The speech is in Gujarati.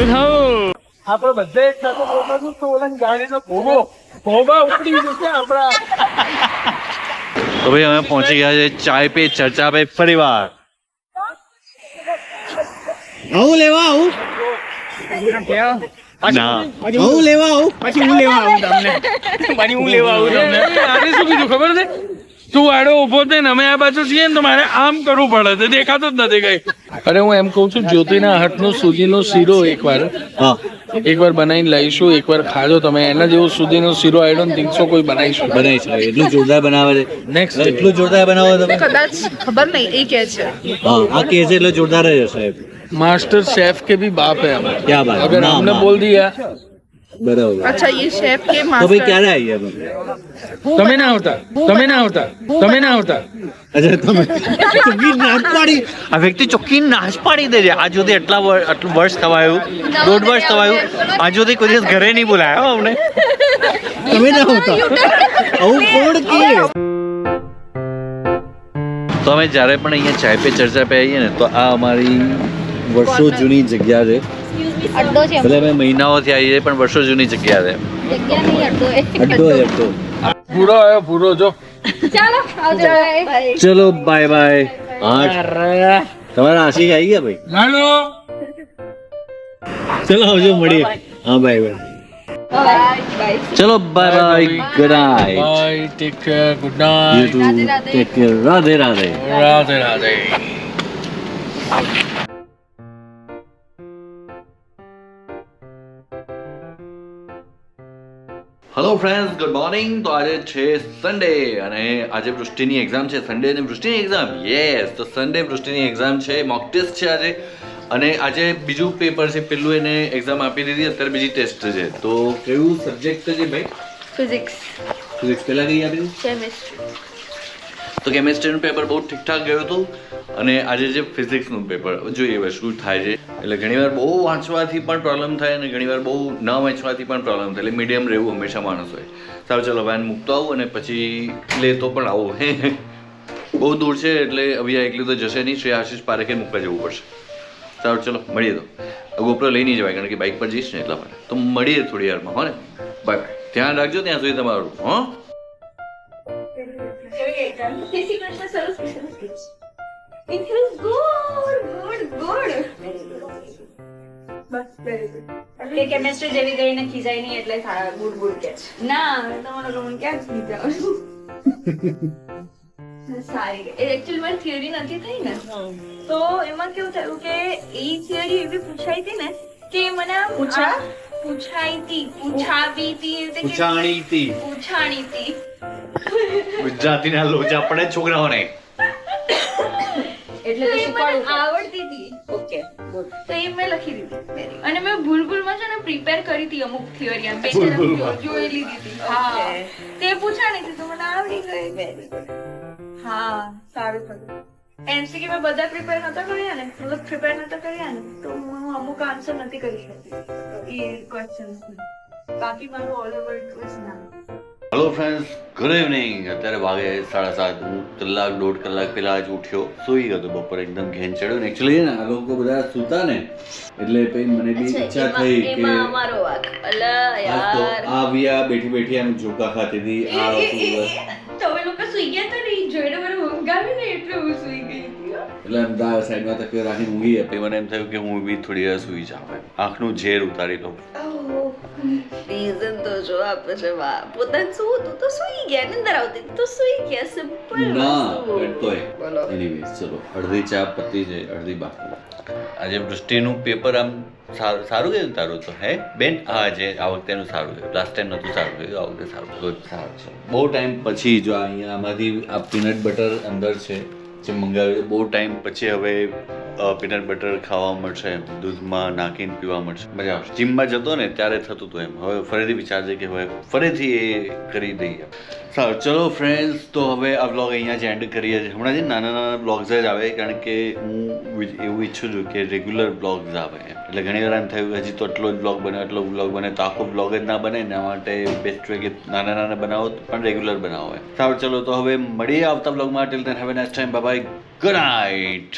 શું થયું? આપણે બધે એક સાથે બોલવાનું તો ઓલા ગાડીનો ભોગો. ભોગા ઉપડી જશે આપણા. તો ભાઈ અમે પહોંચી ગયા છે ચાય પે ચર્ચા પે ફરીવાર હું લેવા આવું? ના. હું લેવા આવું? પછી હું લેવા આવું તમને. પછી હું લેવા આવું તમને આજે શું કીધું ખબર છે? તું આડો ઉભો થઈને અમે આ બાજુ છીએ ને તો મારે આમ કરવું પડે છે દેખાતું જ નથી કઈ અરે હું એમ કહું છું જ્યોતિના હાથનો સુધીનો શીરો એકવાર હા એકવાર બનાવીને લાવીશું એકવાર ખાજો તમે એના જેવો સુધીનો શીરો આઈ ડોન્ટ થિંક સો કોઈ બનાવીશું બનાવી છે એટલું જોરદાર બનાવે છે નેક્સ્ટ એટલું જોરદાર બનાવો તમે કદાચ ખબર નહીં એ કે છે હા આ કે છે એટલે જોરદાર જ હશે मास्टर शेफ के भी बाप है हम क्या बात अगर नाम, हमने नाम। बोल दिया બરાબર. અચ્છા એ શેફ કે માસ્ટર તો ભાઈ ક્યારે આવ્યા તમે ના આવતા તમે ના આવતા તમે ના આવતા. અચ્છા તમે ચોખ્ખી નાશ પાડી. આ વ્યક્તિ ચોખ્ખી નાશ પાડી દે છે. આજ સુધી એટલા આટલું વર્ષ થવાયું દોઢ વર્ષ થવાયું. આજ સુધી કોઈ દિવસ ઘરે નહીં બોલાયો અમને. તમે ના આવતા. આવું કોણ કે? તો અમે જ્યારે પણ અહીંયા ચાય પે ચર્ચા પે આવીએ ને તો આ અમારી વર્ષો જૂની જગ્યા છે. અડ્ડો છે ભલે અમે મહિનાઓથી આવીએ છીએ, પણ વર્ષો જૂની જગ્યા છે જગ્યા નહીં અડ્ડો એ અડ્ડો છે અડ્ડો પૂરો આવ્યો પૂરો જો ચાલો આવજો બાય ચલો બાય બાય હા તમારા આશીષ આવી ગયા ભાઈ હાલો ચલો આવજો મળીએ હા બાય બાય ચલો bye bye good night bye take care good you night too take care Radhe Radhe Radhe Radhe hello friends good morning તો આજે છે સન્ડે અને આજે વૃષ્ટિની એક્ઝામ છે. સન્ડે અને વૃષ્ટિની એક્ઝામ યસ તો સન્ડે વૃષ્ટિની એક્ઝામ છે. મોક ટેસ્ટ છે આજે. અને આજે બીજું પેપર છે. પેલું એને એક્ઝામ આપી દીધી. અત્યારે બીજી ટેસ્ટ છે. તો કેવું સબ્જેક્ટ છે ભાઈ? ફિઝિક્સ ફિઝિક્સ પહેલાં કઈ આપી કેમિસ્ટ્રી તો કેમેસ્ટ્રીનું પેપર બહુ ઠીકઠાક ગયું હતું અને આજે જે ફિઝિક્સનું પેપર જોઈએ હવે શું થાય છે. એટલે ઘણીવાર બહુ વાંચવાથી પણ પ્રોબ્લેમ થાય અને ઘણીવાર બહુ ન વાંચવાથી પણ પ્રોબ્લેમ થાય. એટલે મીડિયમ રહેવું હંમેશા માણસ હોય. સારું, ચાલો વેન મૂકતો આવું અને પછી લે તો પણ આવું. બહુ દૂર છે એટલે અભિયા એકલી તો જશે નહીં શ્રી આશીષ પારેખે મૂકવા જવું પડશે. સારું, ચલો, મળીએ તો. ગોપરો લઈ નહીં જવાય, કારણ કે બાઇક પર જઈશ ને એટલા માટે. તો મળીએ થોડી વારમાં, હો ને? બાય બાય ધ્યાન રાખજો ત્યાં સુધી તમારું, હો? કે કેમેસ્ટ્રી જેવી ગઈ ને ખીજાય નહીં એટલે ગુડ ગુડ કે ના તમારો રોમન ક્યાં ખીજાવ સારી એકચ્યુઅલી મારી થિયરી નથી થઈ ને. તો એમાં કેવું થયું કે એ થિયરી એવી પૂછાઈ હતી ને કે મને પૂછા? પૂછાઈ હતી પૂછાવી હતી એ રીતે પૂછાણી હતી ગુજરાતીના લોચા પડે છોકરાઓને. એટલે તો આવડતી હતી. ઓકે તો એ મેં લખી દીધી. અને મેં ભૂલ ભૂલમાં છે ને પ્રિપેર કરી હતી અમુક થિયરી બે ચાર આમ જો- જોઈ લીધી હતી. હા. તે પૂછાણી હતી તો મને આવડી ગઈ. હા. સારું થયું. એમસીક્યુ મેં બધા પ્રિપેર નતા કર્યા ને. મતલબ પ્રિપેર નતા કર્યા ને તો હું અમુક આન્સર નથી કરી શકતી. એ ક્વેશ્ચન બાકી મારું ઓલ ઓવર ઇટ વોઝ ના હેલો ફ્રેન્ડ્સ ગુડ ઇવનિંગ અત્યારે વાગે સાડા સાત. હું કલાક દોઢ કલાક પહેલાં જ ઉઠ્યો. સૂઈ ગયો હતો બપોરે એકદમ ઘેન ચડ્યો ને. એકચ્યુઅલી ને આ લોકો બધા સૂતા ને એટલે પછી મને બી ઈચ્છા થઈ કે તો આ બી આ બેઠી બેઠી આમ ઝોકા ખાતી હતી. આ હતું. તમે લોકો સુઈ ગયા હતા ને? જોઈને મને ઊંઘ આવી ને એટલે હું સુઈ ગઈ હતી એટલે આમ સાઈડમાં તકલીફ રાખીને ઊંઘી પછી મને એમ થયું કે હું બી થોડી વાર સૂઈ જાઉં. આંખનું ઝેર ઉતારી લઉં. રીઝન તો જો આપે છે પોતાને શું હતું? તો સુઈ ગયા નિંદર આવતી તો સુઈ ગયા સિમ્પલ ના તોય એનીવેઝ ચલો. અડધી ચા પતી છે અડધી બાકી. આજે વૃષ્ટિનું પેપર આમ સારું સારું ગયું તારું તો હે? બેન હા આજે આ વખતેનું સારું ગયું. લાસ્ટ ટાઈમ નહોતું સારું ગયું આ વખતે સારું ગયું. સારું છે. બહુ ટાઈમ પછી જો અહીંયા આમાંથી આ પીનટ બટર અંદર છે જે મંગાવ્યું બહુ ટાઈમ પછી હવે પીનટ બટર ખાવા મળશે, દૂધમાં નાખીને પીવા મળશે. મજા આવશે. જીમમાં જતો ને ત્યારે થતું હતું એમ. હવે ફરીથી વિચાર છે કે હવે ફરીથી એ કરી દઈએ. સારું, ચલો ફ્રેન્ડ્સ તો હવે આ બ્લોગ અહીંયા જ એન્ડ કરીએ. છીએ હમણાં જે નાના નાના બ્લોગ્સ જ આવે, કારણ કે હું એવું ઈચ્છું છું કે રેગ્યુલર બ્લોગ્સ આવે એટલે ઘણી વાર એમ થયું હજી તો એટલો જ બ્લોગ બને એટલો બ્લોગ બને, તો આખો બ્લોગ જ ના બને. એના માટે બેસ્ટ way કે નાના નાના બનાવો, પણ રેગ્યુલર બનાવો સારું, ચલો, તો હવે મળીએ આવતા બ્લોગમાં ટિલ હવે have nice time bye good night